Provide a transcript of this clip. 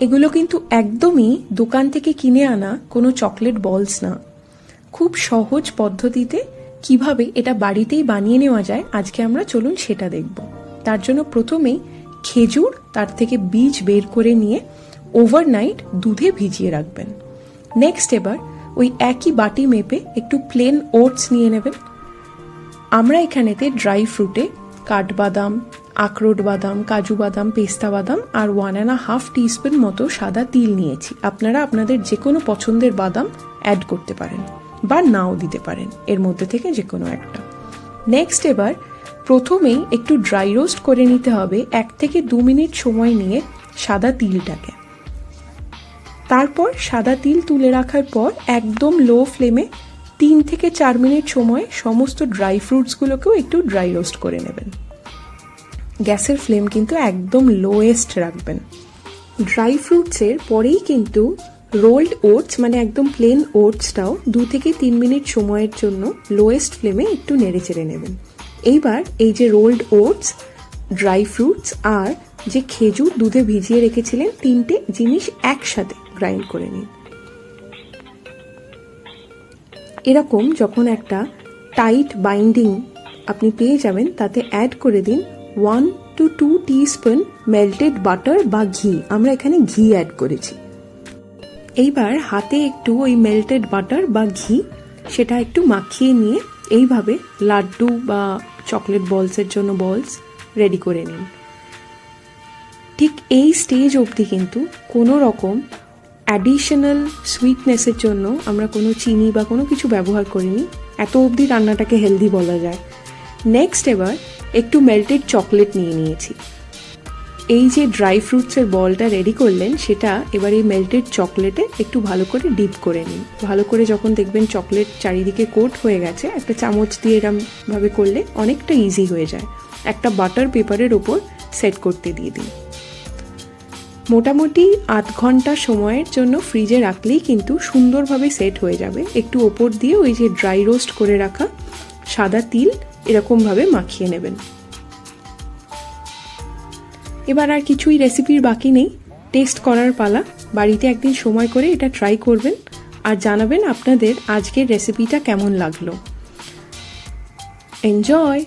এগুলো কিন্তু একদমই দোকান থেকে কিনে আনা কোনো চকলেট বলস না। খুব সহজ পদ্ধতিতে কীভাবে এটা বাড়িতেই বানিয়ে নেওয়া যায়, আজকে আমরা চলুন সেটা দেখব। তার জন্য প্রথমেই খেজুর, তার থেকে বীজ বের করে নিয়ে ওভারনাইট দুধে ভিজিয়ে রাখবেন। নেক্সট এবার ওই একই বাটি মেপে একটু প্লেন ওটস নিয়ে নেবেন। আমরা এখানেতে ড্রাই ফ্রুটে কাঠবাদাম আখরোট বাদাম, কাজু বাদাম, পেস্তা বাদাম আর ওয়ান অ্যান্ড হাফ টিস্পুন মতো সাদা তিল নিয়েছি। আপনারা আপনাদের যে কোনো পছন্দের বাদাম অ্যাড করতে পারেন বা নাও দিতে পারেন, এর মধ্যে থেকে যে কোনো একটা। নেক্সট এবার প্রথমেই একটু ড্রাই রোস্ট করে নিতে হবে, এক থেকে দু মিনিট সময় নিয়ে সাদা তিলটাকে। তারপর সাদা তিল তুলে রাখার পর একদম লো ফ্লেমে তিন থেকে চার মিনিট সময় সমস্ত ড্রাই ফ্রুটসগুলোকেও একটু ড্রাই রোস্ট করে নেবেন। গ্যাসের ফ্লেম কিন্তু একদম লোয়েস্ট রাখবেন। ড্রাই ফ্রুটসের পরেই কিন্তু রোল্ড ওটস মানে একদম প্লেন ওটসটাও দু থেকে তিন মিনিট সময়ের জন্য লোয়েস্ট ফ্লেমে একটু নেড়ে চেড়ে নেবেন। এইবার এই যে রোল্ড ওটস ড্রাই ফ্রুটস আর যে খেজুর দুধে ভিজিয়ে রেখেছিলেন, তিনটে জিনিস একসাথে গ্রাইন্ড করে নিন। এরকম যখন একটা টাইট বাইন্ডিং আপনি পেয়ে যাবেন, তাতে অ্যাড করে দিন one two two teaspoon melted butter বা ঘি। আমরা এখানে ঘি অ্যাড করেছি। এইবার হাতে একটু ওই মেল্টেড বাটার বা ঘি, সেটা একটু মাখিয়ে নিয়ে এইভাবে লাড্ডু বা চকলেট বলসের জন্য বলস রেডি করে নিন। ঠিক এই স্টেজ অবধি কিন্তু কোনো রকম অ্যাডিশনাল সুইটনেসের জন্য আমরা কোনো চিনি বা কোনো কিছু ব্যবহার করিনি। এত অবধি রান্নাটাকে হেলদি বলা যায়। নেক্সট এবার একটু মেল্টেড চকলেট নিয়ে নিয়েছি। এই যে ড্রাই ফ্রুটসের বলটা রেডি করলেন, সেটা এবার এই মেল্টেড চকলেটে একটু ভালো করে ডিপ করে নিন। ভালো করে যখন দেখবেন চকলেট চারিদিকে কোট হয়ে গেছে, একটা চামচ দিয়ে এরমভাবে করলে অনেকটা ইজি হয়ে যায়। একটা বাটার পেপারের ওপর সেট করতে দিয়ে দিন। মোটামুটি আধ ঘণ্টা সময়ের জন্য ফ্রিজে রাখলেই কিন্তু সুন্দরভাবে সেট হয়ে যাবে। একটু ওপর দিয়ে ওই যে ড্রাই রোস্ট করে রাখা সাদা তিল এরকমভাবে মাখিয়ে নেবেন। এবার আর কিছুই রেসিপির বাকি নেই। টেস্ট করার পালা। বাড়িতে একদিন সময় করে এটা ট্রাই করবেন আর জানাবেন আপনাদের আজকের রেসিপিটা কেমন লাগল। এনজয়